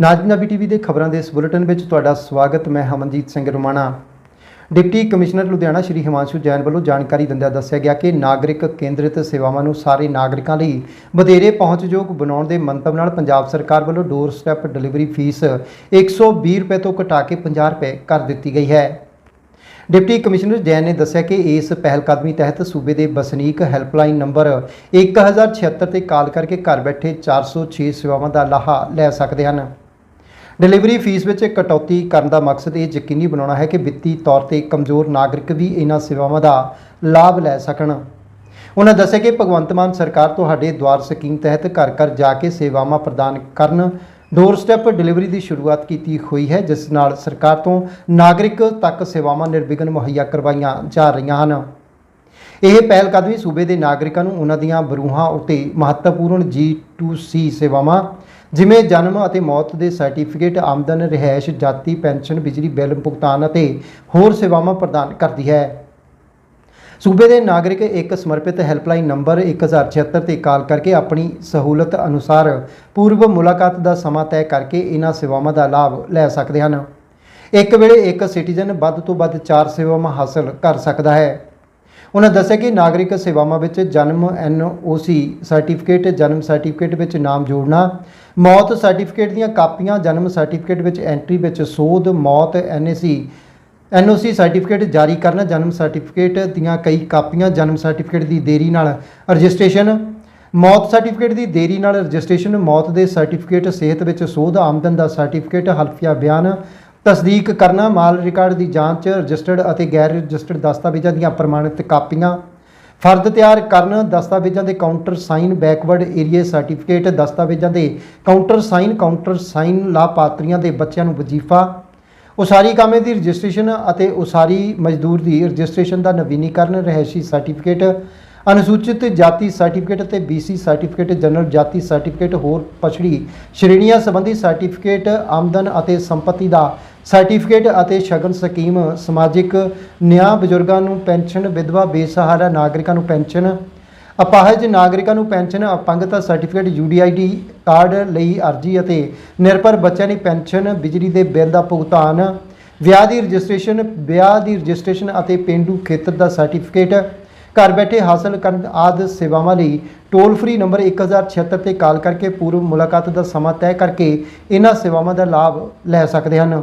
ਨਾਜਨਾਬੀ TV ਦੇ ਖਬਰਾਂ ਦੇ ਇਸ ਬੁਲੇਟਿਨ ਵਿੱਚ ਤੁਹਾਡਾ ਸਵਾਗਤ, ਮੈਂ ਹਮਨਜੀਤ ਸਿੰਘ ਰਮਾਣਾ। ਡਿਪਟੀ ਕਮਿਸ਼ਨਰ ਲੁਧਿਆਣਾ ਸ਼੍ਰੀ ਹਿਮਾਂਸ਼ੂ ਜੈਨ ਵੱਲੋਂ ਜਾਣਕਾਰੀ ਦਿੰਦਿਆਂ ਦੱਸਿਆ ਗਿਆ ਕਿ ਨਾਗਰਿਕ ਕੇਂਦਰਿਤ ਸੇਵਾਵਾਂ ਨੂੰ ਸਾਰੇ ਨਾਗਰਿਕਾਂ ਲਈ ਵਧੇਰੇ ਪਹੁੰਚਯੋਗ ਬਣਾਉਣ ਦੇ ਮੰਤਵ ਨਾਲ ਪੰਜਾਬ ਸਰਕਾਰ ਵੱਲੋਂ ਡੋਰ ਸਟੈਪ ਡਿਲੀਵਰੀ ਫੀਸ 120 ਰੁਪਏ ਤੋਂ ਘਟਾ ਕੇ 50 ਰੁਪਏ ਕਰ ਦਿੱਤੀ ਗਈ ਹੈ। ਡਿਪਟੀ ਕਮਿਸ਼ਨਰ ਜੈਨ ਨੇ ਦੱਸਿਆ ਕਿ ਇਸ ਪਹਿਲ ਕਦਮੀ ਤਹਿਤ ਸੂਬੇ ਦੇ ਵਸਨੀਕ ਹੈਲਪਲਾਈਨ ਨੰਬਰ 1076 ਤੇ ਕਾਲ ਕਰਕੇ ਘਰ ਬੈਠੇ 406 ਸੇਵਾਵਾਂ ਦਾ ਲਾਹਾ ਲੈ ਸਕਦੇ ਹਨ। ਡਿਲੀਵਰੀ ਫੀਸ ਵਿੱਚ ਕਟੌਤੀ ਕਰਨ ਦਾ ਮਕਸਦ ਇਹ ਯਕੀਨੀ ਬਣਾਉਣਾ ਹੈ ਕਿ ਵਿੱਤੀ ਤੌਰ ਤੇ ਕਮਜ਼ੋਰ ਨਾਗਰਿਕ ਵੀ ਇਹਨਾਂ ਸੇਵਾਵਾਂ ਦਾ ਲਾਭ ਲੈ ਸਕਣ। ਉਹਨਾਂ ਦੱਸਿਆ ਕਿ ਭਗਵੰਤ ਮਾਨ ਸਰਕਾਰ ਤੁਹਾਡੇ ਦੁਆਰ ਸਕੀਮ ਤਹਿਤ ਘਰ ਘਰ ਜਾ ਕੇ ਸੇਵਾਵਾਂ ਪ੍ਰਦਾਨ ਕਰਨ ਡੋਰ ਸਟੈਪ ਡਿਲੀਵਰੀ ਦੀ ਸ਼ੁਰੂਆਤ ਕੀਤੀ ਹੋਈ ਹੈ, ਜਿਸ ਨਾਲ ਸਰਕਾਰ ਤੋਂ ਨਾਗਰਿਕ ਤੱਕ ਸੇਵਾਵਾਂ ਨਿਰਵਿਘਨ ਮੁਹੱਈਆ ਕਰਵਾਈਆਂ ਜਾ ਰਹੀਆਂ ਹਨ। ਇਹ ਪਹਿਲ ਕਦਮੀ ਸੂਬੇ ਦੇ ਨਾਗਰਿਕਾਂ ਨੂੰ ਉਹਨਾਂ ਦੀਆਂ ਬਰੂਹਾਂ ਉੱਤੇ ਮਹੱਤਵਪੂਰਨ G2C ਸੇਵਾਵਾਂ ਜਿਵੇਂ ਜਨਮ ਅਤੇ ਮੌਤ ਦੇ ਸਰਟੀਫਿਕੇਟ, ਆਮਦਨ, ਰਿਹਾਇਸ਼, ਜਾਤੀ, ਪੈਨਸ਼ਨ, ਬਿਜਲੀ ਬਿੱਲ, ਭੁਗਤਾਨ ਅਤੇ ਹੋਰ ਸੇਵਾਵਾਂ ਪ੍ਰਦਾਨ ਕਰਦੀ ਹੈ। ਸੂਬੇ ਦੇ ਨਾਗਰਿਕ ਇੱਕ ਸਮਰਪਿਤ ਹੈਲਪਲਾਈਨ ਨੰਬਰ 1076 ਤੇ ਕਾਲ ਕਰਕੇ ਆਪਣੀ ਸਹੂਲਤ ਅਨੁਸਾਰ ਪੂਰਵ ਮੁਲਾਕਾਤ ਦਾ ਸਮਾਂ ਤੈਅ ਕਰਕੇ ਇਹਨਾਂ ਸੇਵਾਵਾਂ ਦਾ ਲਾਭ ਲੈ ਸਕਦੇ ਹਨ। ਇੱਕ ਵੇਲੇ ਇੱਕ ਸਿਟੀਜ਼ਨ ਵੱਧ ਤੋਂ ਵੱਧ 4 ਸੇਵਾਵਾਂ ਹਾਸਲ ਕਰ ਸਕਦਾ ਹੈ। ਉਹਨਾਂ ਦੱਸਿਆ ਕਿ ਨਾਗਰਿਕ ਸੇਵਾਵਾਂ ਵਿੱਚ ਜਨਮ ਐਨਓਸੀ ਸਰਟੀਫਿਕੇਟ, ਜਨਮ ਸਰਟੀਫਿਕੇਟ ਵਿੱਚ ਨਾਮ ਜੋੜਨਾ, ਮੌਤ ਸਰਟੀਫਿਕੇਟ ਦੀਆਂ ਕਾਪੀਆਂ, ਜਨਮ ਸਰਟੀਫਿਕੇਟ ਵਿੱਚ ਐਂਟਰੀ ਵਿੱਚ ਸੋਧ, ਮੌਤ ਐਨਏਸੀ ਐਨਓਸੀ ਸਰਟੀਫਿਕੇਟ ਜਾਰੀ ਕਰਨਾ, ਜਨਮ ਸਰਟੀਫਿਕੇਟ ਦੀਆਂ ਕਈ ਕਾਪੀਆਂ, ਜਨਮ ਸਰਟੀਫਿਕੇਟ ਦੀ ਦੇਰੀ ਨਾਲ ਰਜਿਸਟ੍ਰੇਸ਼ਨ, ਮੌਤ ਸਰਟੀਫਿਕੇਟ ਦੀ ਦੇਰੀ ਨਾਲ ਰਜਿਸਟ੍ਰੇਸ਼ਨ, ਮੌਤ ਦੇ ਸਰਟੀਫਿਕੇਟ, ਸਿਹਤ ਵਿੱਚ ਸੋਧ, ਆਮਦਨ ਦਾ ਸਰਟੀਫਿਕੇਟ, ਹਲਫੀਆ ਬਿਆਨ ਤਸਦੀਕ ਕਰਨਾ, ਮਾਲ ਰਿਕਾਰਡ ਦੀ ਜਾਂਚ, ਰਜਿਸਟਰਡ ਅਤੇ ਗੈਰ ਰਜਿਸਟਰਡ ਦਸਤਾਵੇਜ਼ਾਂ ਦੀਆਂ ਪ੍ਰਮਾਣਿਤ ਕਾਪੀਆਂ, ਫਰਦ ਤਿਆਰ ਕਰਨ, ਦਸਤਾਵੇਜ਼ਾਂ ਦੇ countersign, backward area certificate, ਦਸਤਾਵੇਜ਼ਾਂ ਦੇ ਕਾਊਂਟਰ ਸਾਈਨ ਕਾਊਂਟਰ ਸਾਈਨ ਲਾਭਪਾਤਰੀਆਂ ਦੇ ਬੱਚਿਆਂ ਨੂੰ ਵਜ਼ੀਫਾ, ਉਸਾਰੀ ਕਾਮੇ ਦੀ ਰਜਿਸਟ੍ਰੇਸ਼ਨ ਅਤੇ ਉਸਾਰੀ ਮਜ਼ਦੂਰ ਦੀ ਰਜਿਸਟ੍ਰੇਸ਼ਨ ਦਾ ਨਵੀਨੀਕਰਨ, ਰਹਿਸ਼ੀ ਸਰਟੀਫਿਕੇਟ ਅਨੁਸੂਚਿਤ ਜਾਤੀ ਸਰਟੀਫਿਕੇਟ ਅਤੇ BC ਸਰਟੀਫਿਕੇਟ, ਜਨਰਲ ਜਾਤੀ ਸਰਟੀਫਿਕੇਟ, ਹੋਰ ਪਛੜੀ ਸ਼੍ਰੇਣੀਆਂ ਸੰਬੰਧੀ ਸਰਟੀਫਿਕੇਟ, ਆਮਦਨ ਅਤੇ ਸੰਪਤੀ ਦਾ ਸਰਟੀਫਿਕੇਟ ਅਤੇ ਸ਼ਗਨ ਸਕੀਮ, ਸਮਾਜਿਕ ਨਿਆਂ ਬਜ਼ੁਰਗਾਂ ਨੂੰ ਪੈਨਸ਼ਨ, ਵਿਧਵਾ ਬੇਸਹਾਰਾ ਨਾਗਰਿਕਾਂ ਨੂੰ ਪੈਨਸ਼ਨ, ਅਪਾਹਜ ਨਾਗਰਿਕਾਂ ਨੂੰ ਪੈਨਸ਼ਨ, ਅਪੰਗਤਾ ਸਰਟੀਫਿਕੇਟ UDID ਕਾਰਡ ਲਈ ਅਰਜੀ ਅਤੇ ਨਿਰਭਰ ਬੱਚਿਆਂ ਦੀ ਪੈਨਸ਼ਨ, ਬਿਜਲੀ ਦੇ ਬਿੱਲ ਦਾ ਭੁਗਤਾਨ, ਵਿਆਹ ਦੀ ਰਜਿਸਟ੍ਰੇਸ਼ਨ, ਵਿਆਹ ਦੀ ਰਜਿਸਟ੍ਰੇਸ਼ਨ ਅਤੇ ਪਿੰਡੂ ਖੇਤਰ ਦਾ ਸਰਟੀਫਿਕੇਟ ਘਰ ਬੈਠੇ ਹਾਸਲ ਕਰਨ ਆਦਿ ਸੇਵਾਵਾਂ ਲਈ ਟੋਲ ਫ੍ਰੀ ਨੰਬਰ 1076 ਤੇ ਕਾਲ ਕਰਕੇ ਪੂਰਵ ਮੁਲਾਕਾਤ ਦਾ ਸਮਾਂ ਤੈਅ ਕਰਕੇ ਇਹਨਾਂ ਸੇਵਾਵਾਂ ਦਾ ਲਾਭ ਲੈ ਸਕਦੇ ਹਨ।